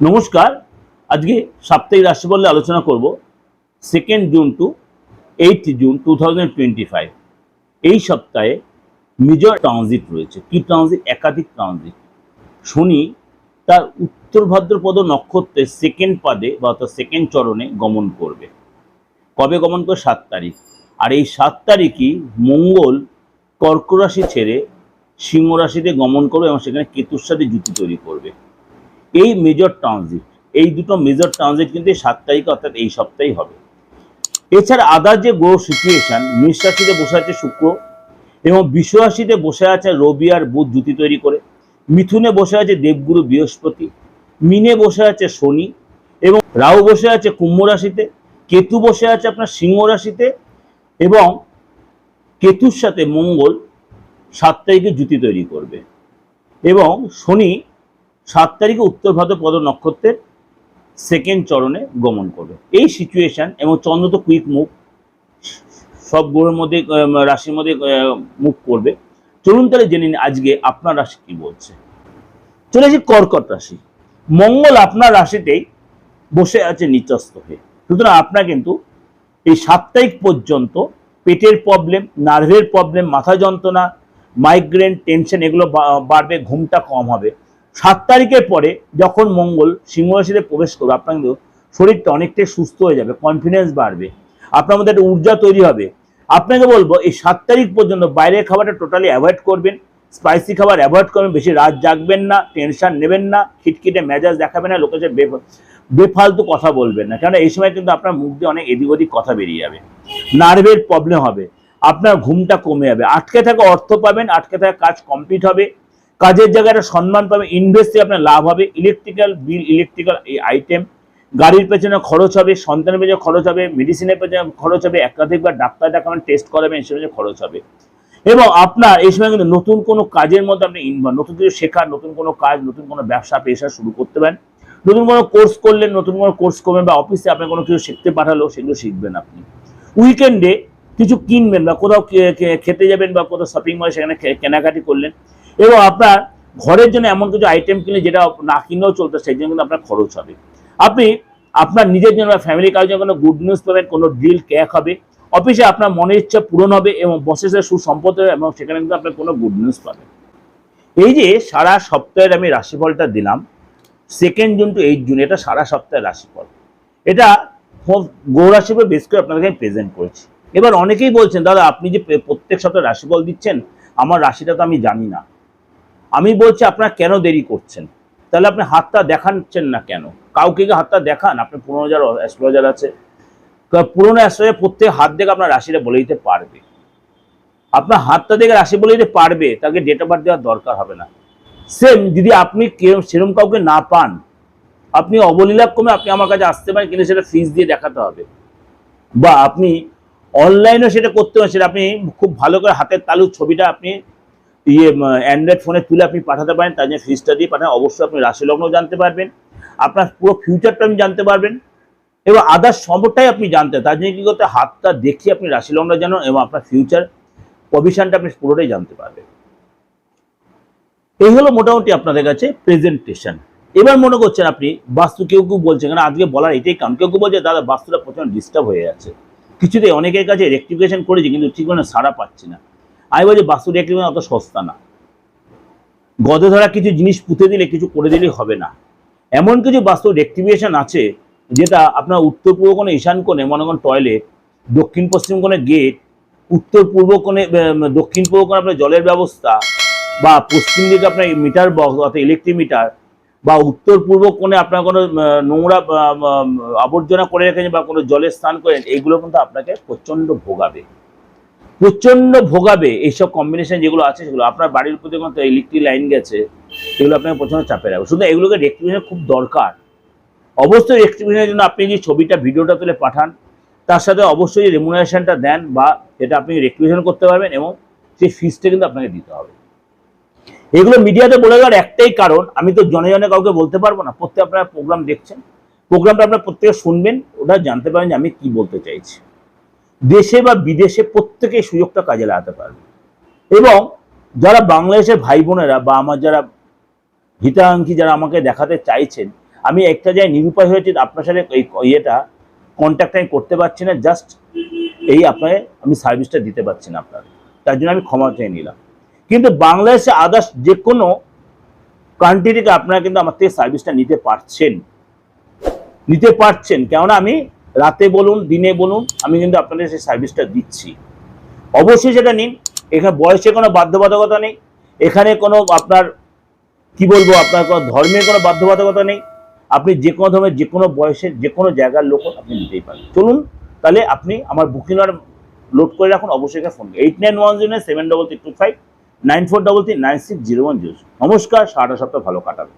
নমস্কার। আজকে সাপ্তাহিক রাশিফল আলোচনা করব second June to eight June to এই সপ্তাহে মেজর ট্রানজিট রয়েছে। কি ট্রানজিট একাধিক ট্রানজিট শনি তার উত্তর ভাদ্রপদ নক্ষত্রের সেকেন্ড পাদে বা অর্থাৎ সেকেন্ড চরণে গমন করবে। কবে গমন করে সাত তারিখ। আর এই সাত তারিখই মঙ্গল কর্করাশি ছেড়ে সিংহ রাশিতে গমন করবে এবং সেখানে কেতুর সাথে জুতি তৈরি করবে। এই মেজর ট্রানজিট এই দুটো মেজর ট্রানজিট কিন্তু সাত তারিখে অর্থাৎ এই সপ্তাহেই হবে। এছাড়া আদার যে গ্রহ সিচুয়েশন মেষ রাশিতে বসে আছে শুক্র এবং বিশ্ব রাশিতে বসে আছে রবি আর বুধ জুতি তৈরি করে। মিথুনে বসে আছে দেবগুরু বৃহস্পতি, মিনে বসে আছে শনি এবং রাহু বসে আছে কুম্ভ রাশিতে, কেতু বসে আছে আপনার সিংহ রাশিতে এবং কেতুর সাথে মঙ্গল সাত তারিখে জুতি তৈরি করবে এবং শনি সাত তারিখে উত্তর ভাদ্রপদ নক্ষত্রের সেকেন্ড চরণে গমন করবে। এই সিচুয়েশন এবং চন্দ্র তো কুইক মুভ সব গ্রহের মধ্যে রাশির মধ্যে মুভ করবে। চলুন তাহলে জেনে নিন আজকে আপনার রাশি কি বলছে। চলে আসি কর্কট রাশি। মঙ্গল আপনার রাশিতেই বসে আছে নিচস্থ হয়ে। সুতরাং আপনার কিন্তু এই তারিখ পর্যন্ত পেটের প্রবলেম নার্ভের প্রবলেম মাথা যন্ত্রণা মাইগ্রেন টেনশন এগুলো বাড়বে, ঘুমটা কম হবে। সাত তারিখের পরে যখন মঙ্গল সিংহ রাশিতে প্রবেশ করবে, আপনার কিন্তু শরীরটা অনেকটাই সুস্থ হয়ে যাবে কনফিডেন্স বাড়বে, আপনার মধ্যে একটা ঊর্জা তৈরি হবে। আপনাকে বলব, এই সাত তারিখ পর্যন্ত বাইরের খাবারটা টোটালি অ্যাভয়েড করবেন স্পাইসি খাবার অ্যাভয়েড করবেন, বেশি রাত জাগবেন না টেনশন নেবেন না, খিটখিটে মেজাজ দেখাবেন না, লোকের সাথে বেফালতু কথা বলবেন না, কেননা এই সময় কিন্তু আপনার মুখ দিয়ে অনেক এদিক ওদিক কথা বেরিয়ে যাবে, নার্ভের প্রবলেম হবে, আপনার ঘুমটা কমে যাবে, আটকে থাকা অর্থ পাবেন, আটকে থাকা কাজ কমপ্লিট হবে কাজের জায়গায় সম্মান পাবেন ইনভেস্টে আপনার লাভ হবে ইলেকট্রিক্যাল বিল ইলেকট্রিক্যাল এই আইটেম গাড়ির পেছনে খরচ হবে, সন্তানের পেছনে খরচ হবে মেডিসিনের পেছনে খরচ হবে একাধিকবার ডাক্তার দেখাবেন টেস্ট করাবেন সে পেছনে খরচ হবে। এবং আপনার এই সময় কিন্তু নতুন কোনো কাজের মধ্যে আপনি ইনভলভ নতুন কিছু শেখার, নতুন কোনো কাজ, নতুন কোনো ব্যবসা, পেশা শুরু করতে পারেন। নতুন কোনো কোর্স করলেন, নতুন কোনো কোর্স করবেন বা অফিসে আপনার কোনো কিছু শিখতে পাঠালো, সেগুলো শিখবেন আপনি। উইকেন্ডে কিছু কিনবেন বা কোথাও খেতে যাবেন বা কোথাও শপিং মলে সেখানে কেনাকাটি করলেন এবং আপনার ঘরের জন্য এমন কিছু আইটেম কিনলে যেটা না কিনেও চলতে, সেই জন্য কিন্তু আপনার খরচ হবে। আপনি আপনার নিজের জন্য বা ফ্যামিলি কাজের জন্য কোনো গুড নিউজ পাবেন, কোনো ডিল ক্যাক হবে, অফিসে আপনার মনের ইচ্ছা পূরণ হবে এবং বসের সাথে সুসম্পদ হবে এবং সেখানে কিন্তু আপনার কোনো গুড নিউজ পাবেন। এই যে সারা সপ্তাহের আমি রাশিফলটা দিলাম second June to eight June, এটা সারা সপ্তাহের রাশিফল। এটা গৌরাশিপে বেশ করে আপনাদেরকে আমি প্রেজেন্ট করেছি। এবার অনেকেই বলছেন, দাদা, আপনি যে প্রত্যেক সপ্তাহে রাশিফল দিচ্ছেন, আমার রাশিটা তো আমি জানি না। আমি বলছি আপনারা কেন দেরি করছেন? তাহলে আপনি হাতটা দেখাচ্ছেন না কেন? কাউকে কি হাতটা দেখান? আপনি পনেরো হাজার অ্যাস্ট্রোলজার আছে পুরোনো অ্যাস্ট্রোলজার প্রত্যেক হাত দেখে আপনার রাশিটা বলে দিতে পারবে। আপনার হাতটা দেখে রাশি বলে দিতে পারবে, তাকে ডেট অফ বার্থ দেওয়ার দরকার হবে না। সেম যদি আপনি সেরকম কাউকে না পান, আপনি অবলীলাক্রমে আপনি আমার কাছে আসতে পারেন, কিন্তু সেটা ফিস দিয়ে দেখাতে হবে। বা আপনি অনলাইনেও সেটা করতে পারেন, সেটা আপনি খুব ভালো করে হাতের তালুর ছবিটা আপনি ইয়ে অ্যান্ড্রয়েড ফোনে তুলে আপনি পাঠাতে পারেন, তার জন্য ফিসটা দিয়ে পাঠান। অবশ্যই আপনি রাশি লগ্ন জানতে পারবেন। আপনার পুরো ফিউচারটা আপনি জানতে পারবেন। এবং আদার্স সম্পদটাই আপনি জানতে তার জন্য কি করতে হাতটা দেখিয়ে আপনি রাশি লগ্ন জানুন এবং আপনার ফিউচার পজিশনটা আপনি পুরোটাই জানতে পারবেন। এই হলো মোটামুটি আপনাদের কাছে প্রেজেন্টেশন এবার মনে করছেন আপনি, বাস্তু কেউ কেউ বলছেন, কারণ আজকে বলার এটাই কারণ। কেউ কেউ বলছে, দাদা, বাস্তুটা প্রচণ্ড ডিস্টার্ব হয়ে যাচ্ছে। কিছুতেই অনেকের কাছে রেক্টিফিকেশন করেছি, কিন্তু ঠিক মনে সারা পাচ্ছি না। আমি বলছি বাস্তু রেক্টিফিকেশন অত সস্তা না। গদে ধরা কিছু জিনিস পুঁতে দিলে কিছু করে দিলেই হবে না। এমন কিছু বাস্তু রেক্টিফিকেশন আছে যেটা আপনার উত্তর পূর্ব কোণে ঈশান কোণে, মনে করেন টয়লেট, দক্ষিণ পশ্চিম কোণে গেট উত্তর পূর্ব কোণে দক্ষিণ পূর্ব কোণে আপনার জলের ব্যবস্থা বা পশ্চিম দিকে আপনার মিটার বক্স অর্থাৎ ইলেকট্রিক মিটার বা উত্তর পূর্ব কোণে আপনার কোনো নোংরা আবর্জনা করে রেখেছেন বা কোনো জলের স্নান করেন এইগুলো কিন্তু আপনাকে প্রচণ্ড ভোগাবে। প্রচণ্ড ভোগাবে এইসব কম্বিনেশন যেগুলো আছে সেগুলো। আপনার বাড়ির উপর যখন ইলেকট্রিক লাইন গেছে সেগুলো আপনাকে প্রচণ্ড চাপে রাখবে। শুধু এগুলোকে রেক্টিফিকেশন খুব দরকার। অবশ্যই রেক্টিফিকেশনের জন্য আপনি যে ছবিটা, ভিডিওটা তুলে পাঠান, তার সাথে অবশ্যই রেমুনারেশনটা দেন বা এটা আপনি রেক্টিফিকেশন করতে পারবেন এবং সেই ফিসটা কিন্তু আপনাকে দিতে হবে। এগুলো মিডিয়াতে বলে দেওয়ার একটাই কারণ, আমি তো জনে জনে কাউকে বলতে পারব না, প্রত্যেক আপনারা প্রোগ্রাম দেখছেন প্রোগ্রামটা আপনারা প্রত্যেকে শুনবেন ওটা জানতে পারেন যে আমি কি বলতে চাইছি। দেশে বা বিদেশে প্রত্যেকে সুযোগটা কাজে লাগাতে পারবে। এবং যারা বাংলাদেশের ভাই বোনেরা বা আমার যারা হিতাকাঙ্ক্ষী যারা আমাকে দেখাতে চাইছেন, আমি একটা জায়গায় নিরুপায় হয়েছি, আপনার সাথে এই ইয়েটা কন্ট্যাক্ট আমি করতে পারছি না জাস্ট এই আপনাকে আমি সার্ভিসটা দিতে পারছি না আপনার। তার জন্য আমি ক্ষমা চেয়ে নিলাম। কিন্তু বাংলাদেশে আদার্স যে কোনো কান্ট্রি থেকে আপনারা কিন্তু আমার থেকে সার্ভিসটা নিতে পারছেন। নিতে পারছেন। কেননা আমি রাতে বলুন, দিনে বলুন, আমি কিন্তু আপনাদের সেই সার্ভিসটা দিচ্ছি। অবশ্যই সেটা নিন। এখানে বয়সে কোনো বাধ্যবাধকতা নেই। এখানে কোনো আপনার, কি বলব, আপনার কোনো ধর্মের কোনো বাধ্যবাধকতা নেই। আপনি যে কোনো ধর্মের, যে কোনো বয়সের, যে কোনো জায়গার লোক আপনি নিতেই পারেন। চলুন, তাহলে আপনি আমার বুকিং আর লোড করে রাখুন, অবশ্যই phone eight nine one zero seven double three two five nine four double three nine six zero one zero নমস্কার, সারাটা সপ্তাহ ভালো কাটাবে